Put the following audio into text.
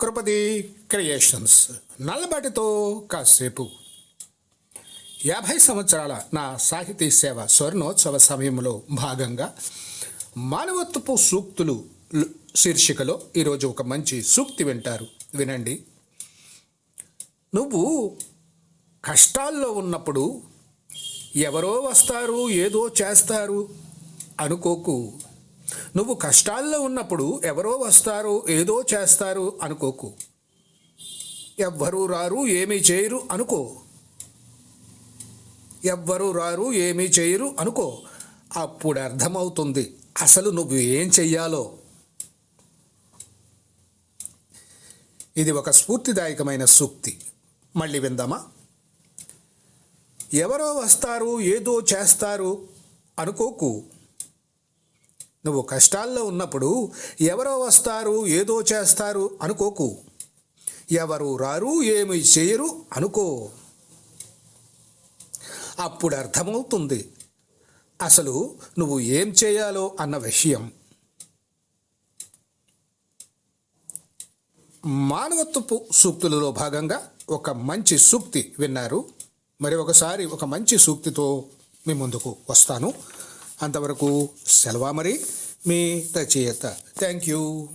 కృపది creations. నల్లబాటితో కాసేపు. యాభై సంవత్సరాల నా సాహితీ సేవ స్వర్ణోత్సవ సమయంలో భాగంగా మానవత్వపు సూక్తులు శీర్షికలో ఈరోజు ఒక మంచి సూక్తి వింటారు. వినండి. నువ్వు కష్టాల్లో ఉన్నప్పుడు ఎవరో వస్తారు ఏదో చేస్తారు అనుకోకు. నువ్వు కష్టాల్లో ఉన్నప్పుడు ఎవరో వస్తారు ఏదో చేస్తారు అనుకోకు. ఎవ్వరూ రారు ఏమీ చేయరు అనుకో. ఎవ్వరూ రారు ఏమీ చేయరు అనుకో. అప్పుడు అర్థమవుతుంది అసలు నువ్వు ఏం చెయ్యాలో. ఇది ఒక స్ఫూర్తిదాయకమైన సూక్తి. మళ్ళీ విందామా? ఎవరో వస్తారు ఏదో చేస్తారు అనుకోకు. నువ్వు కష్టాల్లో ఉన్నప్పుడు ఎవరో వస్తారు ఏదో చేస్తారు అనుకోకు. ఎవరు రారు ఏమి చేయరు అనుకో. అప్పుడు అర్థమవుతుంది. అసలు నువ్వు ఏం చేయాలో అన్న విషయం. మానవత్వపు సూక్తులలో భాగంగా ఒక మంచి సూక్తి విన్నారు. మరి ఒకసారి ఒక మంచి సూక్తితో మీ ముందుకు వస్తాను. అంతవరకు సెలవా మరి? మీ రచయిత థ్యాంక్ యూ